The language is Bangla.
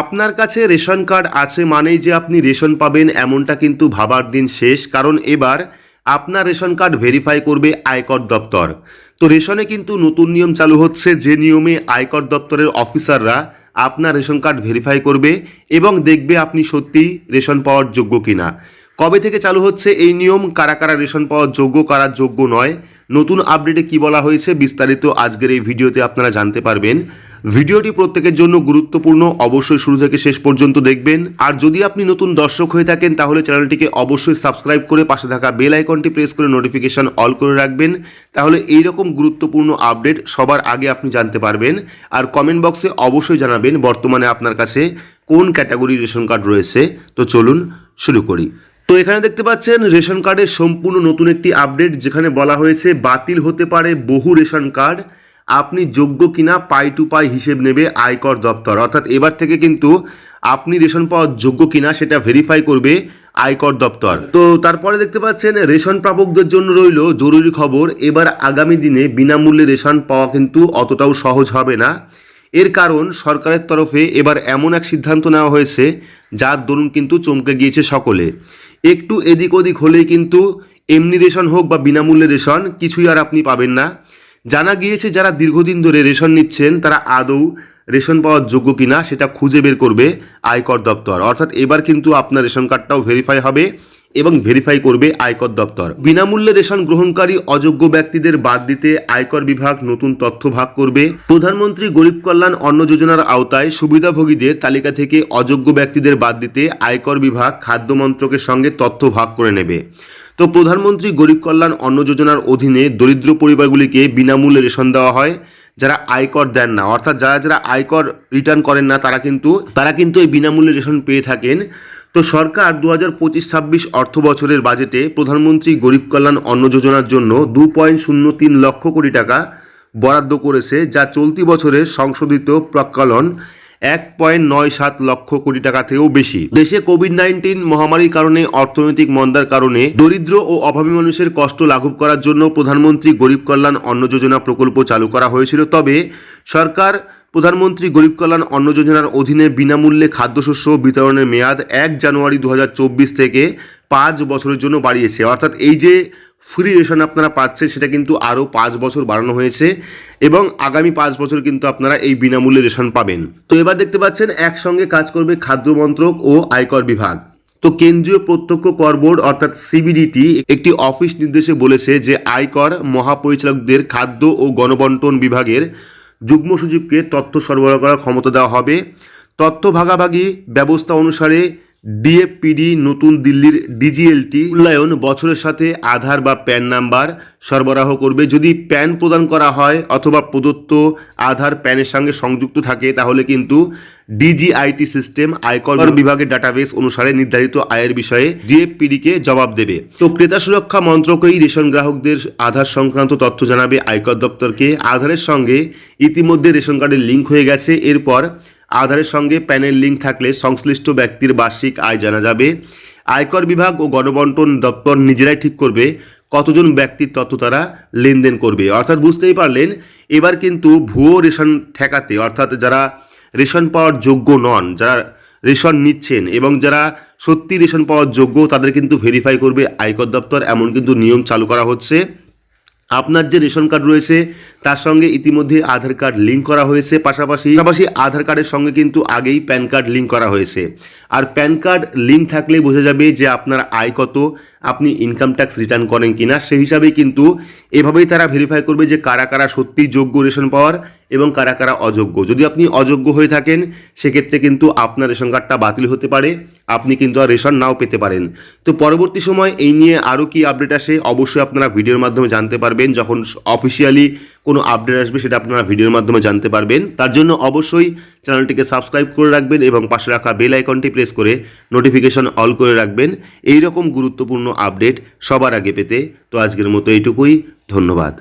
আপনার কাছে রেশন কার্ড আছে মানেই যে আপনি রেশন পাবেন এমনটা কিন্তু ভাবার দিন শেষ, কারণ এবার আপনার রেশন কার্ড ভেরিফাই করবে আয়কর দপ্তর। তো রেশনে কিন্তু নতুন নিয়ম চালু হচ্ছে, যে নিয়মে আয়কর দপ্তরের অফিসাররা আপনার রেশন কার্ড ভেরিফাই করবে এবং দেখবে আপনি সত্যিই রেশন পাওয়ার যোগ্য কিনা। কবে থেকে চালু হচ্ছে এই নিয়ম? কারা কারা রেশন পাওয়ার যোগ্য, কারা যোগ্য নয় নতুন আপডেটে কি বলা হয়েছে বিস্তারিত আজকের এই ভিডিওতে আপনারা জানতে পারবেন। ভিডিওটি প্রত্যেকের জন্য গুরুত্বপূর্ণ, অবশ্যই শুরু থেকে শেষ পর্যন্ত দেখবেন। আর যদি আপনি নতুন দর্শক হয়ে থাকেন, তাহলে চ্যানেলটিকে অবশ্যই সাবস্ক্রাইব করে পাশে থাকা বেল আইকনটি প্রেস করে নোটিফিকেশন অল করে রাখবেন। তাহলে এই রকম গুরুত্বপূর্ণ আপডেট সবার আগে আপনি জানতে পারবেন। আর কমেন্ট বক্সে অবশ্যই জানাবেন বর্তমানে আপনার কাছে কোন ক্যাটাগরি রেশন কার্ড রয়েছে। তো চলুন শুরু করি। তো এখানে দেখতে পাচ্ছেন, রেশন কার্ডের সম্পূর্ণ নতুন একটি আপডেট যেখানে বলা হয়েছে, বাতিল হতে পারে বহু রেশন কার্ড। আপনি যোগ্য কিনা, পাই টু পাই হিসেব নেবে আয়কর দপ্তর। অর্থাৎ এবার থেকে কিন্তু আপনি রেশন পাওয়ার যোগ্য কিনা, সেটা ভেরিফাই করবে আয়কর দপ্তর। তো তারপরে দেখতে পাচ্ছেন, রেশন প্রাপকদের জন্য রইল জরুরি খবর। এবার আগামী দিনে বিনামূল্যে রেশন পাওয়া কিন্তু অতটাও সহজ হবে না। এর কারণ, সরকারের তরফে এবার এমন এক সিদ্ধান্ত নেওয়া হয়েছে যার দরুন কিন্তু চমকে গিয়েছে সকলে। একটু এদিক ওদিক হলেই কিন্তু এমনি রেশন হোক বা বিনামূল্যে রেশন, কিছুই আর আপনি পাবেন না। জানা গিয়েছে যারা দীর্ঘদিন ধরে রেশন নিচ্ছেন, তারা আদৌ রেশন পাওয়ার যোগ্য কিনা সেটা খুঁজে বের করবে আয়কর দপ্তর। অর্থাৎ এবার কিন্তু আপনার রেশন কার্ডটাও ভেরিফাই হবে। এবং ভেরিফাই করবে আয়কর দপ্তর। বিনামূল্যে রেশন গ্রহণকারী অযোগ্য ব্যক্তিদের বাদ দিতে আয়কর বিভাগ নতুন তথ্য ভাগ করবে। প্রধানমন্ত্রী গরিব কল্যাণ অন্ন যোজনার আওতায় সুবিধাভোগীদের তালিকা থেকে অযোগ্য ব্যক্তিদের বাদ দিতে আয়কর বিভাগ খাদ্য মন্ত্রকের সঙ্গে তথ্য ভাগ করে নেবে। তো প্রধানমন্ত্রী গরিব কল্যাণ অন্ন যোজনার অধীনে দরিদ্র পরিবারগুলিকে বিনামূল্যে রেশন দেওয়া হয়, যারা আয়কর দেন না। অর্থাৎ যারা যারা আয়কর রিটার্ন করেন না, তারা কিন্তু তারা কিন্তু এই বিনামূল্যে রেশন পেয়ে থাকেন। তো সরকার দু হাজার পঁচিশ ছাব্বিশ অর্থ বছরের বাজেটে প্রধানমন্ত্রী গরিব কল্যাণ অন্ন যোজনার জন্য দু পয়েন্ট শূন্য তিন লক্ষ কোটি টাকা বরাদ্দ করেছে, যা চলতি বছরের সংশোধিত প্রকলন এক পয়েন্ট নয় সাত লক্ষ কোটি টাকা থেকেও বেশি। দেশে কোভিড নাইন্টিন মহামারীর কারণে অর্থনৈতিক মন্দার কারণে দরিদ্র ও অভাবী মানুষের কষ্ট লাঘব করার জন্য প্রধানমন্ত্রী গরিব কল্যাণ অন্ন যোজনা প্রকল্প চালু করা হয়েছিল। তবে সরকার প্রধানমন্ত্রী গরিব কল্যাণ অন্ন যোজনার অধীনে বিনামূল্যে খাদ্যশস্য বিতরণের মেয়াদ এক জানুয়ারি দু হাজার চব্বিশ থেকে পাঁচ বছরের জন্য বাড়িয়েছে। অর্থাৎ এই যে ফ্রি রেশন আপনারা পাচ্ছেন, সেটা কিন্তু আরও পাঁচ বছর বাড়ানো হয়েছে এবং আগামী পাঁচ বছর কিন্তু আপনারা এই বিনামূল্যে রেশন পাবেন। তো এবার দেখতে পাচ্ছেন, একসঙ্গে কাজ করবে খাদ্য মন্ত্রক ও আয়কর বিভাগ। তো কেন্দ্রীয় প্রত্যক্ষ কর বোর্ড অর্থাৎ সিবিডিটি একটি অফিস নির্দেশে বলেছে যে, আয়কর মহাপরিচালকদের খাদ্য ও গণবন্টন বিভাগের যুগ্ম সচিবকে তথ্য সরবরাহ করার ক্ষমতা দেওয়া হবে। তথ্য ভাগাভাগি ব্যবস্থা অনুসারে ডিএফপিডি নতুন দিল্লির ডিজিএলটি মূল্যায়ন বছরের সাথে আধার বা প্যান নাম্বার সরবরাহ করবে। যদি প্যান প্রদান করা হয় অথবা প্রদত্ত আধার প্যানের সঙ্গে সংযুক্ত থাকে তাহলে কিন্তু ডিজিআইটি সিস্টেম আয়কর বিভাগের ডাটাবেস অনুসারে নির্ধারিত আয়ের বিষয়ে ডিএফপিডিকে জবাব দেবে। তো ক্রেতা সুরক্ষা মন্ত্রকই রেশন গ্রাহকদের আধার সংক্রান্ত তথ্য জানাবে আয়কর দপ্তরকে। আধারের সঙ্গে ইতিমধ্যে রেশন কার্ডের লিঙ্ক হয়ে গেছে। এরপর আধারের সঙ্গে প্যানের লিঙ্ক থাকলে সংশ্লিষ্ট ব্যক্তির বার্ষিক আয় জানা যাবে। আয়কর বিভাগ ও গণবন্টন দপ্তর নিজেরাই ঠিক করবে কতজন ব্যক্তির তথ্য তারা লেনদেন করবে। অর্থাৎ বুঝতেই পারলেন, এবার কিন্তু ভুয়ো রেশন ঠেকাতে, অর্থাৎ যারা রেশন পাওয়ার যোগ্য নন, যারা রেশন নিচ্ছেন এবং যারা সত্যি রেশন পাওয়ার যোগ্য, তাদের কিন্তু ভেরিফাই করবে আয়কর দপ্তর, এমন কিন্তু নিয়ম চালু করা হচ্ছে। আপনার যে রেশন কার্ড রয়েছে তার সঙ্গে ইতিমধ্যে আধার কার্ড লিঙ্ক করা হয়েছে পাশাপাশি। পাশাপাশি আধার কার্ডের সঙ্গে কিন্তু আগেই প্যান কার্ড লিঙ্ক করা হয়েছে। আর প্যান কার্ড লিঙ্ক থাকলে বোঝা যাবে যে আপনার আয় কত, আপনি ইনকাম ট্যাক্স রিটার্ন করেন কিনা। সেই হিসাবে কিন্তু এভাবেই তারা ভেরিফাই করবে যে কারা কারা সত্যিই যোগ্য রেশন পাওয়ার এবং কারা কারা অযোগ্য। যদি আপনি অযোগ্য হয়ে থাকেন, সেক্ষেত্রে কিন্তু আপনার রেশন কার্ডটা বাতিল হতে পারে। আপনি কিন্তু আর রেশন নাও পেতে পারেন। তো পরবর্তী সময় এই নিয়ে আরও কি আপডেট আসে, অবশ্যই আপনারা ভিডিওর মাধ্যমে জানতে পারবেন। যখন অফিসিয়ালি কোনো আপডেট আসবে সেটা আপনারা ভিডিওর মাধ্যমে জানতে পারবেন। তার জন্য অবশ্যই চ্যানেলটিকে সাবস্ক্রাইব করে রাখবেন এবং পাশে রাখা বেল আইকনটি প্রেস করে নোটিফিকেশন অল করে রাখবেন। এই রকম গুরুত্বপূর্ণ আপডেট সবার আগে পেতে। তো আজকের মতো এইটুকুই। ধন্যবাদ।